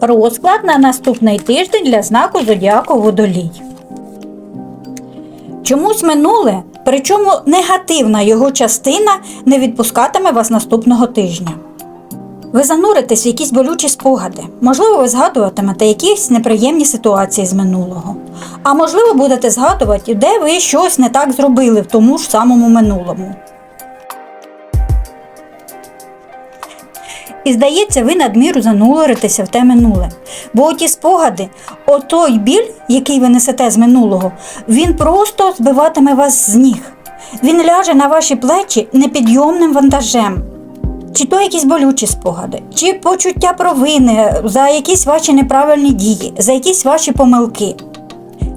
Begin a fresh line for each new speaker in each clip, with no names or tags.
Розклад на наступний тиждень для знаку Зодіаку Водолій. Чомусь минуле, причому негативна його частина не відпускатиме вас наступного тижня. Ви зануритесь в якісь болючі спогади. Можливо, ви згадуватимете якісь неприємні ситуації з минулого. А можливо, будете згадувати, де ви щось не так зробили в тому ж самому минулому. І здається, ви надміру зануритеся в те минуле. Бо оті спогади, отой біль, який ви несете з минулого, він просто збиватиме вас з ніг. Він ляже на ваші плечі непідйомним вантажем. Чи то якісь болючі спогади, чи почуття провини за якісь ваші неправильні дії, за якісь ваші помилки.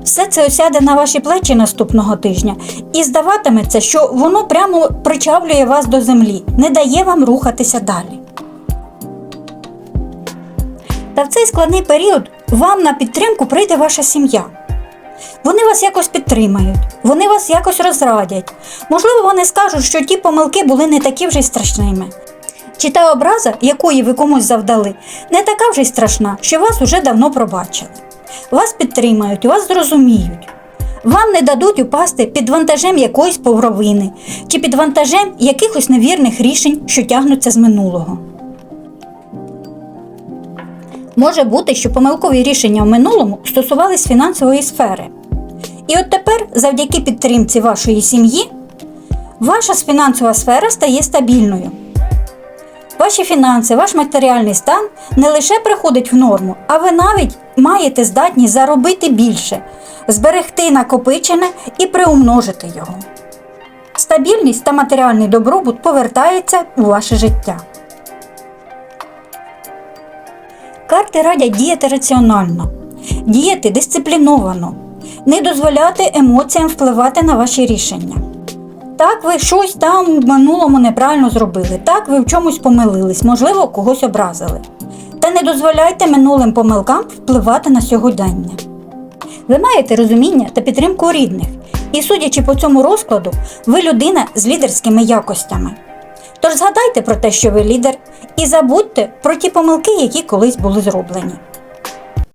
Все це осяде на ваші плечі наступного тижня, і здаватиметься, що воно прямо причавлює вас до землі, не дає вам рухатися далі. Та в цей складний період вам на підтримку прийде ваша сім'я. Вони вас якось підтримають, вони вас якось розрадять. Можливо, вони скажуть, що ті помилки були не такі вже й страшними. Чи та образа, якої ви комусь завдали, не така вже й страшна, що вас уже давно пробачили. Вас підтримають, вас зрозуміють. Вам не дадуть упасти під вантажем якоїсь повровини чи під вантажем якихось невірних рішень, що тягнуться з минулого. Може бути, що помилкові рішення в минулому стосувались фінансової сфери. І от тепер, завдяки підтримці вашої сім'ї, ваша фінансова сфера стає стабільною. Ваші фінанси, ваш матеріальний стан не лише приходить в норму, а ви навіть маєте здатність заробити більше, зберегти накопичене і приумножити його. Стабільність та матеріальний добробут повертаються у ваше життя. Карти радять діяти раціонально, діяти дисципліновано, не дозволяти емоціям впливати на ваші рішення. Так, ви щось там в минулому неправильно зробили, так ви в чомусь помилились, можливо, когось образили. Та не дозволяйте минулим помилкам впливати на сьогодення. Ви маєте розуміння та підтримку рідних, і, судячи по цьому розкладу, ви людина з лідерськими якостями. Тож згадайте про те, що ви лідер, і забудьте про ті помилки, які колись були зроблені.